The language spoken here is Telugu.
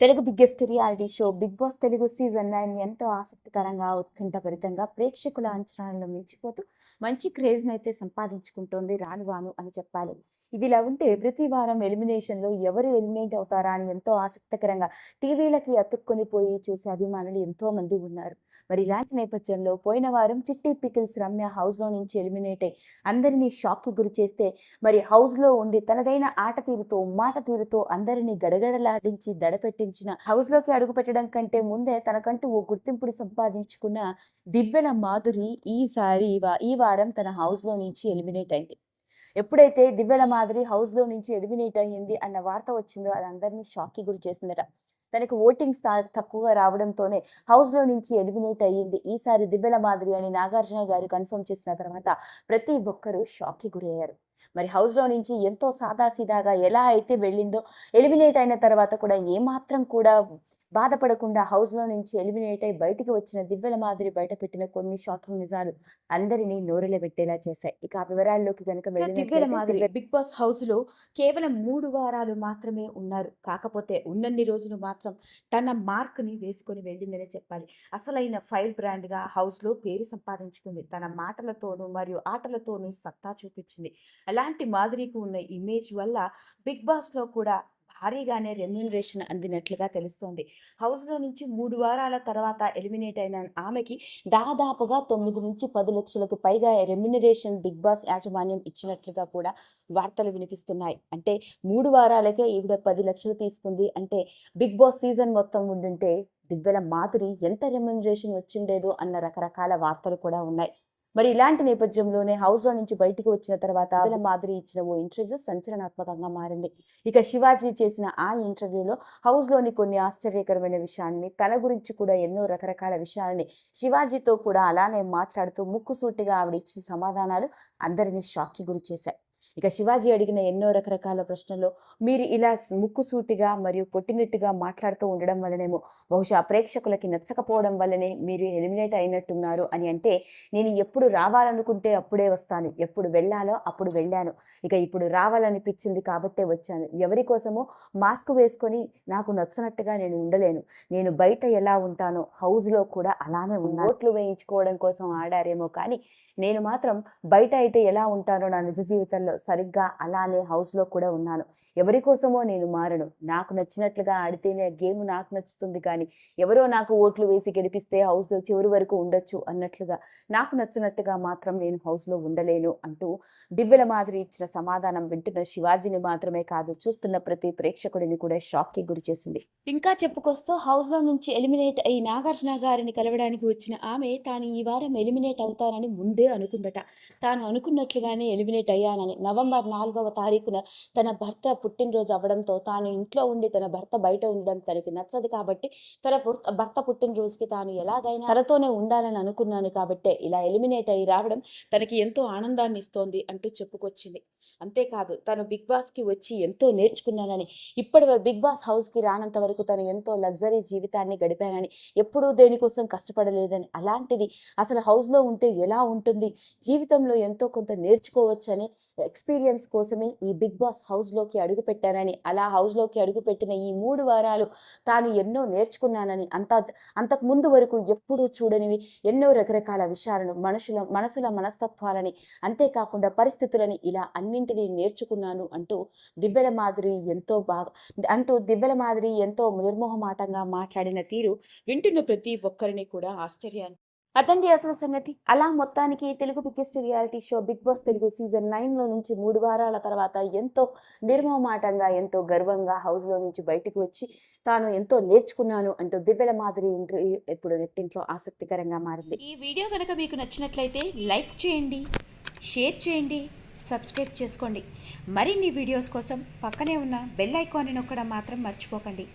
Telugu biggest reality show Bigg Boss Telugu season nine ఎంతో ఆసక్తికరంగా ఉత్కంఠభరితంగా ప్రేక్షకుల అంచనాలను మించిపోతూ మంచి క్రేజ్ని అయితే సంపాదించుకుంటోంది రాను రాను అని చెప్పాలి. ఇదిలా ఉంటే ప్రతి వారం ఎలిమినేషన్లో ఎవరు ఎలిమినేట్ అవుతారా అని ఎంతో ఆసక్తికరంగా టీవీలకి అతుక్కొని పోయి చూసే అభిమానులు ఎంతో మంది ఉన్నారు. మరి ఇలాంటి నేపథ్యంలో పోయిన వారం చిట్టి పికిల్స్ రమ్య హౌస్లో నుంచి ఎలిమినేట్ అయి అందరినీ షాక్కి గురి చేస్తే మరి హౌస్లో ఉండి తనదైన ఆట తీరుతో మాట తీరుతో అందరినీ గడగడలాడించి దడపెట్టించిన హౌస్లోకి అడుగు పెట్టడం కంటే ముందే తనకంటూ ఓ గుర్తింపుని సంపాదించుకున్న దివ్యల మాధురి ఈసారి వా- ఈ వారం తన హౌస్లో నుంచి ఎలిమినేట్ అయింది. ఎప్పుడైతే దివ్యల మాదిరి హౌస్లో నుంచి ఎలిమినేట్ అయ్యింది అన్న వార్త వచ్చిందో అది అందరినీ షాక్కి గురి చేసిందట. తనకు ఓటింగ్ స్థా- తక్కువగా రావడంతోనే హౌస్లో నుంచి ఎలిమినేట్ అయ్యింది. ఈసారి దివ్యల మాదిరి అని నాగార్జున గారు కన్ఫర్మ్ చేసిన తర్వాత ప్రతి ఒక్కరూ షాక్కి గురయ్యారు మరి హౌస్లో నుంచి ఎంతో సాదాసీదాగా ఎలా అయితే వెళ్ళిందో ఎలిమినేట్ అయిన తర్వాత కూడా ఏమాత్రం కూడా బాధపడకుండా హౌస్లో నుంచి ఎలిమినేట్ అయి బయటికి వచ్చిన దివ్యల మాదిరి బయట పెట్టిన కొన్ని షాకింగ్ నిజాలు అందరినీ నోరెల పెట్టేలా చేశాయి. ఇక ఆ వివరాల్లోకి కనుక దివ్యల మాదిరి బిగ్ బాస్ హౌస్లో కేవలం మూడు వారాలు మాత్రమే ఉన్నారు. కాకపోతే ఉన్నన్ని రోజులు మాత్రం తన మార్క్ని వేసుకొని వెళ్ళిందనే చెప్పాలి. అసలైన ఫైర్ బ్రాండ్గా హౌస్లో పేరు సంపాదించుకుంది. తన మాటలతోనూ మరియు ఆటలతోనూ సత్తా చూపించింది. అలాంటి మాదిరికి ఉన్న ఇమేజ్ వల్ల బిగ్ బాస్లో కూడా భారీగానే రెమ్యూనరేషన్ అందినట్లుగా తెలుస్తోంది. హౌస్లో నుంచి మూడు వారాల తర్వాత ఎలిమినేట్ అయిన ఆమెకి దాదాపుగా తొమ్మిది నుంచి పది లక్షలకు పైగా రెమ్యునరేషన్ బిగ్ బాస్ యాజమాన్యం ఇచ్చినట్లుగా కూడా వార్తలు వినిపిస్తున్నాయి. అంటే మూడు వారాలకే ఈవిడ పది లక్షలు తీసుకుంది. అంటే బిగ్ బాస్ సీజన్ మొత్తం ఉండుంటే దివ్యల మాధురి ఎంత రెమ్యునరేషన్ వచ్చిండేదో అన్న రకరకాల వార్తలు కూడా ఉన్నాయి. మరి ఇలాంటి నేపథ్యంలోనే హౌస్లో నుంచి బయటకు వచ్చిన తర్వాత దివ్యల మాదిరి ఇచ్చిన ఓ ఇంటర్వ్యూ సంచలనాత్మకంగా మారింది. ఇక శివాజీ చేసిన ఆ ఇంటర్వ్యూలో హౌస్లోని కొన్ని ఆశ్చర్యకరమైన విషయాన్ని తన గురించి కూడా ఎన్నో రకరకాల విషయాల్ని శివాజీతో కూడా అలానే మాట్లాడుతూ ముక్కుసూటిగా ఆవిడ ఇచ్చిన సమాధానాలు అందరినీ షాక్కి గురి చేశాయి ఇక శివాజీ అడిగిన ఎన్నో రకరకాల ప్రశ్నల్లో మీరు ఇలా ముక్కుసూటిగా మరియు కొట్టినట్టుగా మాట్లాడుతూ ఉండడం వల్లనేమో బహుశా ప్రేక్షకులకి నచ్చకపోవడం వల్లనే మీరు ఎలిమినేట్ అయినట్టున్నారు అని అంటే నేను ఎప్పుడు రావాలనుకుంటే అప్పుడే వస్తాను. ఎప్పుడు వెళ్ళాలో అప్పుడు వెళ్ళాను. ఇక ఇప్పుడు రావాలనిపించింది కాబట్టే వచ్చాను. ఎవరి కోసమో మాస్క్ వేసుకొని నాకు నచ్చినట్టుగా నేను ఉండలేను. నేను బయట ఎలా ఉంటానో హౌస్లో కూడా అలానే ఉన్నాను ఓట్లు వేయించుకోవడం కోసం ఆడారేమో కానీ నేను మాత్రం బయట అయితే ఎలా ఉంటానో నా నిజ జీవితంలో సరిగ్గా అలానే హౌస్లో కూడా ఉన్నాను. ఎవరి కోసమో నేను మారను. నాకు నచ్చినట్లుగా ఆడితేనే గేమ్ నాకు నచ్చుతుంది కానీ ఎవరో నాకు ఓట్లు వేసి గెలిపిస్తే హౌస్లో చివరి వరకు ఉండొచ్చు అన్నట్లుగా నాకు నచ్చినట్టుగా మాత్రం నేను హౌస్లో ఉండలేను అంటూ దివ్యల మాదిరి ఇచ్చిన సమాధానం వింటున్న శివాజీని మాత్రమే కాదు చూస్తున్న ప్రతి ప్రేక్షకుడిని కూడా షాక్కి గురి చేసింది. ఇంకా చెప్పుకొస్తూ హౌస్లో నుంచి ఎలిమినేట్ అయి నాగార్జున గారిని కలవడానికి వచ్చిన ఆమె తాను ఈ వారం ఎలిమినేట్ అవుతానని ముందే అనుకుందట. తాను అనుకున్నట్లుగానే ఎలిమినేట్ అయ్యానని నవంబర్ నాలుగవ తారీఖున తన భర్త పుట్టినరోజు అవ్వడంతో తాను ఇంట్లో ఉండి తన భర్త బయట ఉండడం తనకి నచ్చదు కాబట్టి తన భర్త పుట్టినరోజుకి తాను ఎలాగైనా తనతోనే ఉండాలని అనుకున్నాను కాబట్టే ఇలా ఎలిమినేట్ అయ్యి రావడం తనకి ఎంతో ఆనందాన్ని ఇస్తోంది అంటూ చెప్పుకొచ్చింది. అంతేకాదు తను బిగ్ బాస్కి వచ్చి ఎంతో నేర్చుకున్నానని ఇప్పటి వరకు బిగ్ బాస్ హౌస్కి రానంత వరకు తను ఎంతో లగ్జరీ జీవితాన్ని గడిపానని ఎప్పుడూ దేనికోసం కష్టపడలేదని అలాంటిది అసలు హౌస్లో ఉంటే ఎలా ఉంటుంది జీవితంలో ఎంతో కొంత నేర్చుకోవచ్చని ఎక్స్పీరియన్స్ కోసమే ఈ బిగ్ బాస్ హౌస్లోకి అడుగుపెట్టానని అలా హౌస్లోకి అడుగుపెట్టిన ఈ మూడు వారాలు తాను ఎన్నో నేర్చుకున్నానని అంత అంతకు ముందు వరకు ఎప్పుడూ చూడనివి ఎన్నో రకరకాల విషయాలను మనుషుల మనసుల మనస్తత్వాలని అంతేకాకుండా పరిస్థితులని ఇలా అన్నింటినీ నేర్చుకున్నాను అంటూ దివ్యల మాదిరి ఎంతో బాగా అంటూ దివ్యల మాదిరి ఎంతో నిర్మోహమాటంగా మాట్లాడిన తీరు వింటున్న ప్రతి ఒక్కరిని కూడా ఆశ్చర్యాన్ని అర్థం అసలు సంగతి. అలా మొత్తానికి Telugu biggest reality show Bigg Boss Telugu season నైన్లో నుంచి మూడు వారాల తర్వాత ఎంతో నిర్మమాటంగా ఎంతో గర్వంగా హౌస్లో నుంచి బయటకు వచ్చి తాను ఎంతో నేర్చుకున్నాను అంటూ దివ్యల మాదిరి ఇంటర్వ్యూ ఇప్పుడు నెట్టింట్లో ఆసక్తికరంగా మారింది. ఈ వీడియో కనుక మీకు నచ్చినట్లయితే లైక్ చేయండి షేర్ చేయండి సబ్స్క్రైబ్ చేసుకోండి. మరిన్ని వీడియోస్ కోసం పక్కనే ఉన్న బెల్ ఐకాన్ని నొక్కడం మాత్రం మర్చిపోకండి.